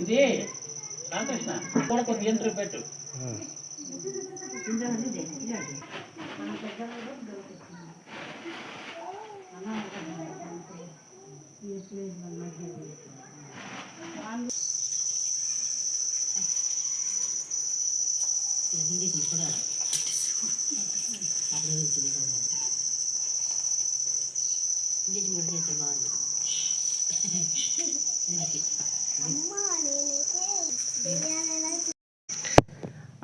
ఇది రామకృష్ణ కూడా కొంచెం యంత్రం పెట్టు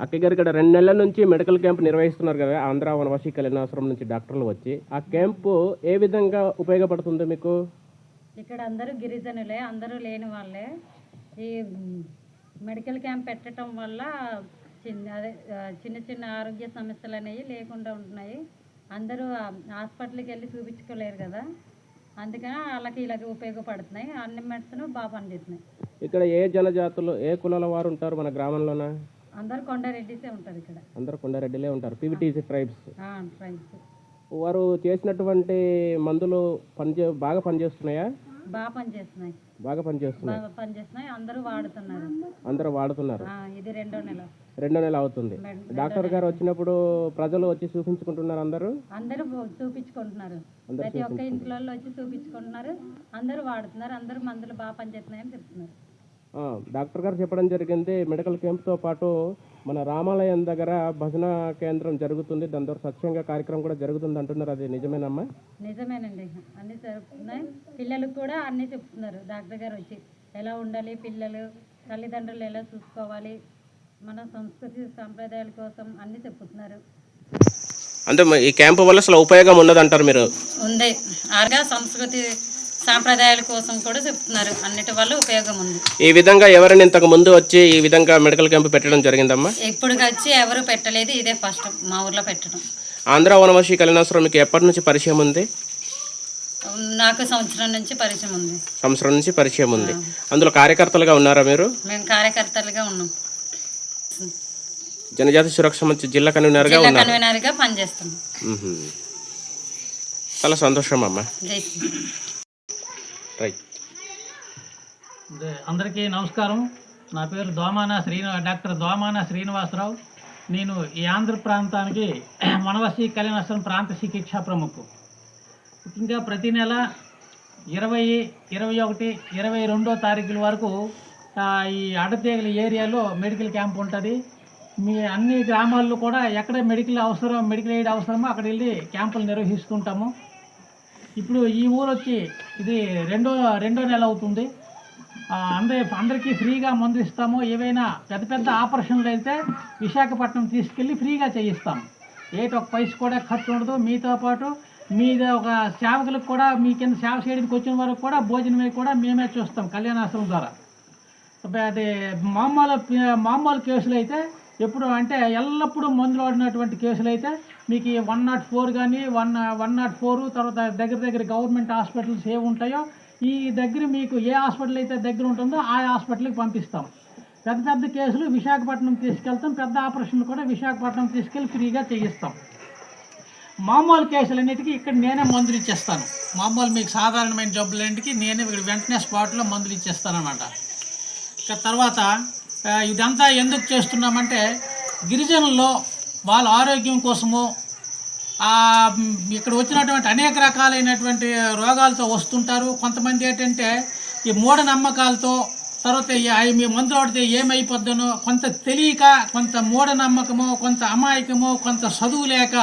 అక్కయ్య గారు ఇక్కడ రెండు నెలల నుంచి మెడికల్ క్యాంప్ నిర్వహిస్తున్నారు కదా ఆంధ్ర వనవాసి కళ్యాణాశ్రమం నుంచి డాక్టర్లు వచ్చి ఆ క్యాంపు ఏ విధంగా ఉపయోగపడుతుంది మీకు? ఇక్కడ అందరూ గిరిజనులే అందరూ లేని వాళ్ళే. ఈ మెడికల్ క్యాంప్ పెట్టడం వల్ల చిన్న అదే చిన్న చిన్న ఆరోగ్య సమస్యలు అనేవి లేకుండా ఉంటున్నాయి. అందరూ హాస్పిటల్కి వెళ్ళి చూపించుకోలేరు కదా. అందుకని వాళ్ళకి ఇలాగ ఉపయోగపడుతున్నాయి. అన్ని మెడిసిన్ బాగా పనిచేస్తున్నాయి. ఇక్కడ ఏ జనజాతులు ఏ కులాల వారు ఉంటారు మన గ్రామంలోన? అందరూ కొండారెడ్డిసే ఉంటారు ఇక్కడ. అందరూ కొండారెడ్డిలే ఉంటారు. పీవీటీసీ ట్రైబ్స్ ట్రైబ్స్ వారు చేసినటువంటి మందులు పనిచే బాగా పనిచేస్తున్నాయా? బాగా పనిచేస్తున్నాయి. బాగా పనిచేస్తున్నాయి. బాగా పనిచేస్తున్నాయి. అందరూ వాడుతున్నారు. అందరూ వాడుతున్నారు. ఇది రెండో నెల. రెండో నెల అవుతుంది. డాక్టర్ గారు వచ్చినప్పుడు ప్రజలు వచ్చి చూపించుకుంటున్నారు అందరూ? అందరూ చూపించుకుంటున్నారు. ప్రతి ఒక్క ఇంట్లో వచ్చి చూపించుకుంటున్నారు. అందరూ వాడుతున్నారు. అందరూ మందులు బాగా పనిచేస్తున్నాయని చెప్తున్నారు. డాక్టర్ గారు చెప్పడం జరిగింది మెడికల్ క్యాంప్తో పాటు మన రామాలయం దగ్గర భజన కేంద్రం జరుగుతుంది. దాని ద్వారా సత్సంగ కార్యక్రమం కూడా జరుగుతుంది అంటున్నారు. అది నిజమేనమ్మా? నిజమేనండి. అన్నీ జరుగుతున్నాయి. పిల్లలకు కూడా అన్నీ చెప్తున్నారు. డాక్టర్ గారు వచ్చి ఎలా ఉండాలి పిల్లలు తల్లిదండ్రులు ఎలా చూసుకోవాలి మన సంస్కృతి సాంప్రదాయాల కోసం అన్నీ చెప్తున్నారు. అంటే ఈ క్యాంపు వల్ల అసలు ఉపయోగం ఉన్నదంటారు మీరు? ఉంది ఆరుగా సంస్కృతి సాంప్రదాయాల కోసం కూడా చెప్తున్నారు. అన్నిటి వల్ల ఉపయోగం ఉంది. ఈ విధంగా ఎవరైనా ఇంతకు ముందు వచ్చి ఈ విధంగా మెడికల్ క్యాంప్ పెట్టడం జరిగిందమ్మా? ఇప్పుడు వచ్చి ఎవరు పెట్టలేదు ఇదే ఫస్ట్ మా ఊర్లో పెట్టడం. ఆంధ్ర వనవాసి కళ్యాణాశ్రమం మీకు ఎప్పటి నుంచి పరిచయం ఉంది? నాకు సంవత్సరం నుంచి పరిచయం ఉంది. సంవత్సరం నుంచి పరిచయం ఉంది. అందులో కార్యకర్తలుగా ఉన్నారా మీరు? మేము కార్యకర్తలుగా ఉన్నాం. జనజాతి సురక్ష మంచి జిల్లా కన్వీనర్గా జిల్లా ఉన్నారు? కన్వీనర్గా పనిచేస్తున్నాం. మ్మ్. చాలా సంతోషం అమ్మా. రైట్ అందరికీ నమస్కారం. నా పేరు దోమాన శ్రీనివా డాక్టర్ దోమాన శ్రీనివాసరావు. నేను ఈ ఆంధ్ర ప్రాంతానికి మనవసి కళ్యాణాశ్రమం ప్రాంత చికిత్సా ప్రముఖు. ముఖ్యంగా ప్రతి నెల ఇరవై ఇరవై ఒకటి ఇరవై రెండో తారీఖుల వరకు ఈ అడతీగల ఏరియాలో మెడికల్ క్యాంప్ ఉంటుంది. మీ అన్ని గ్రామాల్లో కూడా ఎక్కడ మెడికల్ అవసరం మెడికల్ ఎయిడ్ అవసరమో అక్కడ వెళ్ళి క్యాంపులు నిర్వహిస్తుంటాము. ఇప్పుడు ఈ ఊరు వచ్చి ఇది రెండో రెండో నెల అవుతుంది. అందరి అందరికీ ఫ్రీగా మందు ఇస్తాము. ఏవైనా పెద్ద పెద్ద ఆపరేషన్లు అయితే విశాఖపట్నం తీసుకెళ్ళి ఫ్రీగా చేయిస్తాం ఏటి ఒక పైస కూడా ఖర్చు ఉండదు. మీతో పాటు మీద ఒక సేవకులకు కూడా మీ కింద సేవ చేయడానికి వచ్చిన వరకు కూడా భోజనమే కూడా మేమే చూస్తాం కళ్యాణాశ్రమం ద్వారా. అది మామూలు మామూలు కేసులు అయితే ఎప్పుడు అంటే ఎల్లప్పుడూ మందులు వాడినటువంటి కేసులు అయితే మీకు వన్ నాట్ ఫోర్ కానీ వన్ వన్ నాట్ ఫోర్ తర్వాత దగ్గర దగ్గర గవర్నమెంట్ హాస్పిటల్స్ ఏ ఉంటాయో ఈ దగ్గర మీకు ఏ హాస్పిటల్ అయితే దగ్గర ఉంటుందో ఆ హాస్పిటల్కి పంపిస్తాం. పెద్ద పెద్ద కేసులు విశాఖపట్నం తీసుకెళ్తాం పెద్ద ఆపరేషన్లు కూడా విశాఖపట్నం తీసుకెళ్ళి ఫ్రీగా చేయిస్తాం. మామూలు కేసులన్నిటికీ ఇక్కడ నేనే మందులు ఇచ్చేస్తాను. మామూలు మీకు సాధారణమైన జబ్బులన్నిటికీ నేనే ఇక్కడ వెంటనే స్పాట్లో మందులు ఇచ్చేస్తాను అనమాట ఇక తర్వాత ఇదంతా ఎందుకు చేస్తున్నామంటే గిరిజనుల్లో వాళ్ళ ఆరోగ్యం కోసము ఇక్కడ వచ్చినటువంటి అనేక రకాలైనటువంటి రోగాలతో వస్తుంటారు. కొంతమంది ఏంటంటే ఈ మూఢనమ్మకాలతో తర్వాత అవి మీ మందులు వాడితే ఏమైపోద్దనో కొంత తెలియక కొంత మూఢనమ్మకము కొంత అమాయకము కొంత చదువు లేక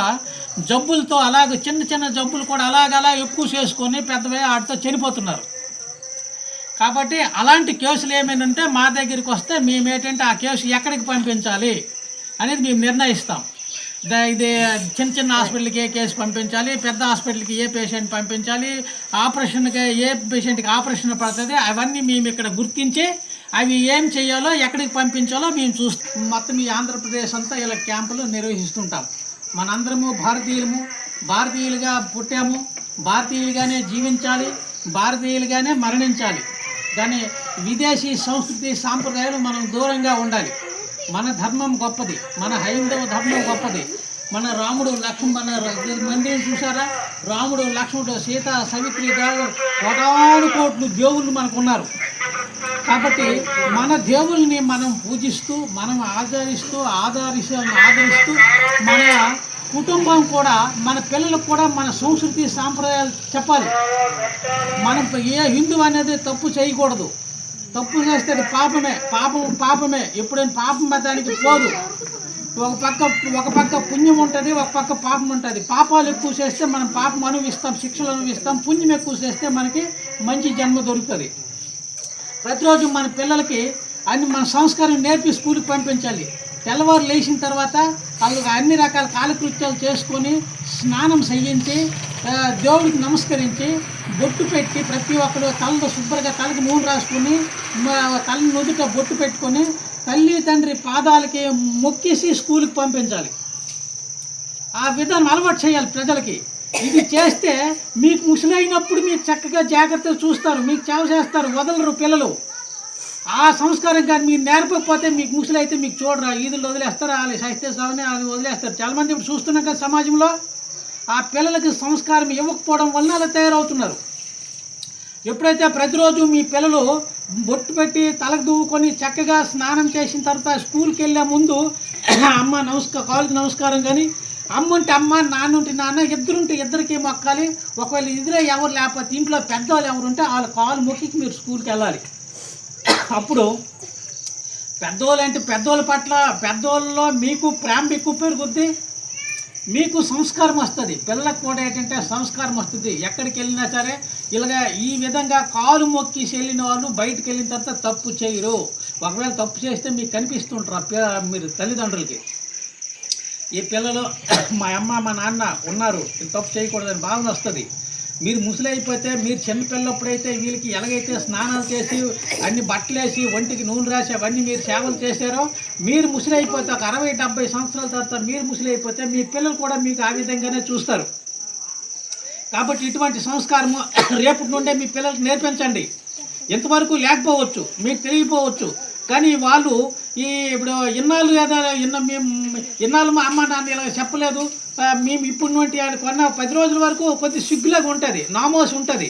జబ్బులతో అలాగే చిన్న చిన్న జబ్బులు కూడా అలాగలా ఎక్కువ చేసుకొని పెద్దవే వాటితో చనిపోతున్నారు. కాబట్టి అలాంటి కేసులు ఏమైనా ఉంటే మా దగ్గరికి వస్తే మేము ఏంటంటే ఆ కేసు ఎక్కడికి పంపించాలి అనేది మేము నిర్ణయిస్తాం. ఇది చిన్న చిన్న హాస్పిటల్కి ఏ కేసు పంపించాలి పెద్ద హాస్పిటల్కి ఏ పేషెంట్ పంపించాలి ఆపరేషన్కి ఏ పేషెంట్కి ఆపరేషన్ పడుతుంది అవన్నీ మేము ఇక్కడ గుర్తించి అవి ఏం చేయాలో ఎక్కడికి పంపించాలో మేము చూస్తాం. మొత్తం ఈ ఆంధ్రప్రదేశ్ అంతా ఇలా క్యాంపులు నిర్వహిస్తుంటాం. మనందరము భారతీయులము భారతీయులుగా పుట్టాము భారతీయులుగానే జీవించాలి భారతీయులుగానే మరణించాలి. కానీ విదేశీ సంస్కృతి సాంప్రదాయాలు మనం దూరంగా ఉండాలి. మన ధర్మం గొప్పది మన హైందవ ధర్మం గొప్పది. మన రాముడు లక్ష్మణ మందిరం చూసారా? రాముడు లక్ష్మణుడు సీత సవిత్రి గారు కోటాను కోట్లు దేవుళ్ళు మనకు ఉన్నారు కాబట్టి మన దేవుల్ని మనం పూజిస్తూ మనం ఆచరిస్తూ ఆదరిస్తూ ఆదరిస్తూ మన కుటుంబం కూడా మన పిల్లలకు కూడా మన సంస్కృతి సాంప్రదాయాలు చెప్పాలి. మనం ఏ హిందూ అనేది తప్పు చేయకూడదు. తప్పు చేస్తే అది పాపమే పాపం పాపమే. ఎప్పుడైనా పాపం దానికి పోదు. ఒక పక్క ఒక పక్క పుణ్యం ఉంటుంది ఒక పక్క పాపం ఉంటుంది. పాపాలు ఎక్కువ చేస్తే మనం పాపం అనుభవిస్తాం శిక్షలు అనుభవిస్తాం పుణ్యం ఎక్కువ చేస్తే మనకి మంచి జన్మ దొరుకుతుంది. ప్రతిరోజు మన పిల్లలకి అన్ని మన సంస్కారం నేర్పి స్కూల్కి పంపించాలి. తెల్లవారు లేచిన తర్వాత వాళ్ళకి అన్ని రకాల కాలకృత్యాలు చేసుకొని స్నానం చేయించి దేవుడికి నమస్కరించి బొట్టు పెట్టి ప్రతి ఒక్కరు తలతో శుభ్రంగా తలకి నూనె రాసుకొని తలని తల నుదుట బొట్టు పెట్టుకొని తల్లి తండ్రి పాదాలకి మొక్కేసి స్కూల్కి పంపించాలి. ఆ విధానం అలవాటు చేయాలి ప్రజలకి. ఇది చేస్తే మీకు ముసలైనప్పుడు మీరు చక్కగా జాగ్రత్తలు చూస్తారు మీకు సేవ చేస్తారు వదలరు పిల్లలు. ఆ సంస్కారం కానీ మీరు నేర్పకపోతే మీకు ముసలైతే మీకు చూడరా ఈదులు వదిలేస్తారు? వాళ్ళు శాస్త్రీయ స్వామిని వాళ్ళు వదిలేస్తారు. చాలామంది ఇప్పుడు చూస్తున్నాం కదా సమాజంలో ఆ పిల్లలకి సంస్కారం ఇవ్వకపోవడం వలన అలా తయారవుతున్నారు. ఎప్పుడైతే ప్రతిరోజు మీ పిల్లలు బొట్టు పెట్టి తలకు దువ్వుకొని చక్కగా స్నానం చేసిన తర్వాత స్కూల్కి వెళ్ళే ముందు అమ్మ నమస్కారం కాళ్ళకి నమస్కారం కానీ అమ్మ ఉంటే అమ్మ నాన్న ఉంటే నాన్న ఇద్దరుంటే ఇద్దరికి మొక్కాలి. ఒకవేళ ఇద్దరే ఎవరు లేకపోతే ఇంట్లో పెద్దవాళ్ళు ఎవరు ఉంటే వాళ్ళ కాలు మొక్కి మీరు స్కూల్కి వెళ్ళాలి. అప్పుడు పెద్దోళ్ళు అంటే పెద్దోళ్ళ పట్ల పెద్దోళ్ళలో మీకు ప్రేమ ఎక్కువ పెరుగుద్ది మీకు సంస్కారం వస్తుంది. పిల్లలకు కూడా ఏంటంటే సంస్కారం వస్తుంది. ఎక్కడికి వెళ్ళినా సరే ఇలాగ ఈ విధంగా కాలు మొక్కిసి వెళ్ళిన వాళ్ళు బయటకు వెళ్ళిన తర్వాత తప్పు చేయరు. ఒకవేళ తప్పు చేస్తే మీకు కనిపిస్తుంటారు మీరు తల్లిదండ్రులకి. ఈ పిల్లలు మా అమ్మ మా నాన్న ఉన్నారు. తప్పు చేయకూడదని భావన వస్తుంది. మీరు ముసలైపోతే మీరు చిన్నపిల్లప్పుడైతే వీళ్ళకి ఎలాగైతే స్నానాలు చేసి అన్ని బట్టలు వేసి ఒంటికి నూనె రాసి అవన్నీ మీరు సేవలు చేశారో మీరు ముసలైపోతే ఒక అరవై డెబ్బై సంవత్సరాల తర్వాత మీరు ముసలైపోతే మీ పిల్లలు కూడా మీకు ఆ విధంగానే చూస్తారు. కాబట్టి ఇటువంటి సంస్కారము రేపటి నుండే మీ పిల్లలకు నేర్పించండి. ఇంతవరకు లేకపోవచ్చు మీకు తెలియపోవచ్చు కానీ వాళ్ళు ఈ ఇప్పుడు ఇన్నాళ్ళు ఏదైనా ఇన్న మేము ఇన్నాళ్ళు మా అమ్మ నాన్న ఇలా చెప్పలేదు. మేము ఇప్పుడు నుండి ఆయన కొన్న పది రోజుల వరకు కొద్ది సిగ్గులాగా ఉంటుంది నామోస్ ఉంటుంది.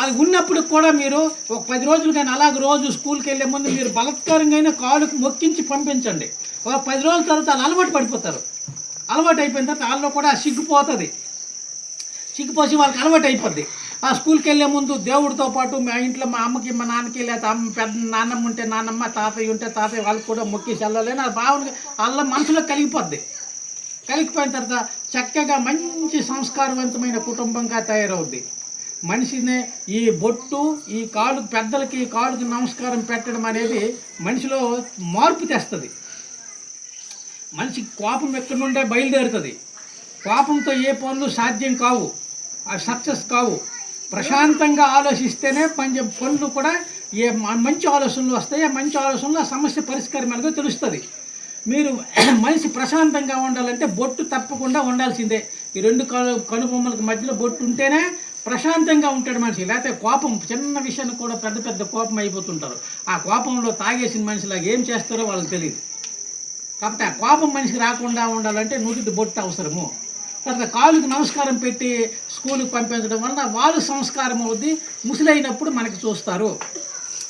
అది ఉన్నప్పుడు కూడా మీరు ఒక పది రోజులు కానీ అలాగే రోజు స్కూల్కి వెళ్ళే ముందు మీరు బలత్కారంగా అయినా కాలుకు మొక్కించి పంపించండి. ఒక పది రోజుల తర్వాత వాళ్ళు అలవాటు పడిపోతారు. అలవాటు అయిపోయిన తర్వాత వాళ్ళలో కూడా సిగ్గుపోతుంది సిగ్గుపోసి వాళ్ళకి అలవాటు అయిపోద్ది. ఆ స్కూల్కి వెళ్ళే ముందు దేవుడితో పాటు మా ఇంట్లో మా అమ్మకి మా నాన్నకి లేదా అమ్మ పెద్ద నాన్నమ్మ ఉంటే నాన్నమ్మ తాతయ్య ఉంటే తాతయ్య వాళ్ళకి కూడా మొక్కేసి వెళ్ళాలని ఆ భావన వాళ్ళ మనసులో కలిగిపోద్ది. కలిగిపోయిన తర్వాత చక్కగా మంచి సంస్కారవంతమైన కుటుంబంగా తయారవుద్ది. మనిషినే ఈ బొట్టు ఈ కాలు పెద్దలకి కాలుకి నమస్కారం పెట్టడం అనేది మనిషిలో మార్పు తెస్తుంది. మనిషి కోపం ఎక్కడి నుండే బయలుదేరుతుంది. కోపంతో ఏ పనులు సాధ్యం కావు అవి సక్సెస్ కావు. ప్రశాంతంగా ఆలోచిస్తేనే పంచ పనులు కూడా ఏ మంచి ఆలోచనలు వస్తాయి ఆ మంచి ఆలోచనలు ఆ సమస్య పరిష్కారం అనేది తెలుస్తుంది. మీరు మనిషి ప్రశాంతంగా ఉండాలంటే బొట్టు తప్పకుండా ఉండాల్సిందే. ఈ రెండు కను కనుబొమ్మలకు మధ్యలో బొట్టు ఉంటేనే ప్రశాంతంగా ఉంటాడు మనిషి. లేకపోతే కోపం చిన్న విషయానికి కూడా పెద్ద పెద్ద కోపం అయిపోతుంటారు. ఆ కోపంలో తాగేసిన మనిషిలాగా ఏం చేస్తారో వాళ్ళకి తెలియదు. కాబట్టి ఆ కోపం మనిషికి రాకుండా ఉండాలంటే నూటికి బొట్టు అవసరము. తర్వాత కాలుకి నమస్కారం పెట్టి స్కూల్కి పంపించడం వలన వాళ్ళు సంస్కారం అవుద్ది. ముసలైనప్పుడు మనకి చూస్తారు.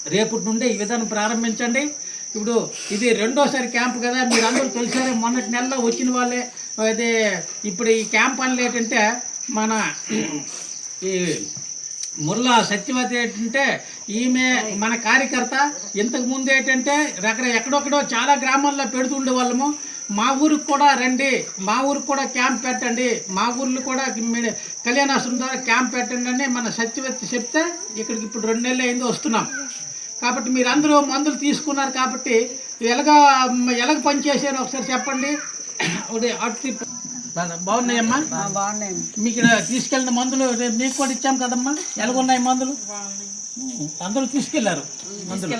రేపటి నుండే ఈ విధానం ప్రారంభించండి. ఇప్పుడు ఇది రెండోసారి క్యాంప్ కదా మీరు అందరూ తెలిసారే మొన్నటి నెలలో వచ్చిన వాళ్ళే అయితే ఇప్పుడు ఈ క్యాంప్ పనులు ఏంటంటే మన ఈ ముర్లా సత్యవతి ఏంటంటే ఈమె మన కార్యకర్త ఇంతకు ముందు ఏంటంటే రకర ఎక్కడొక్కడో చాలా గ్రామాల్లో పెడుతుండే వాళ్ళము మా ఊరికి కూడా రండి మా ఊరికి కూడా క్యాంప్ పెట్టండి మా ఊర్లో కూడా మీ- కళ్యాణాశ్రమం ద్వారా క్యాంప్ పెట్టండి అని మన సత్యవతి చెప్తే ఇక్కడికి ఇప్పుడు రెండు నెలలు అయింది వస్తున్నాం. కాబట్టి మీరు అందరూ మందులు తీసుకున్నారు కాబట్టి ఎలాగ ఎలాగ పనిచేసారో ఒకసారి చెప్పండి. ఒకటి అటు బాగున్నాయమ్మా? మీకు ఇక్కడ తీసుకెళ్ళిన మందులు రేపు మీకు కూడా ఇచ్చాం కదమ్మా? ఎలాగున్నాయి మందులు? అందరూ తీసుకెళ్ళారు మందులు.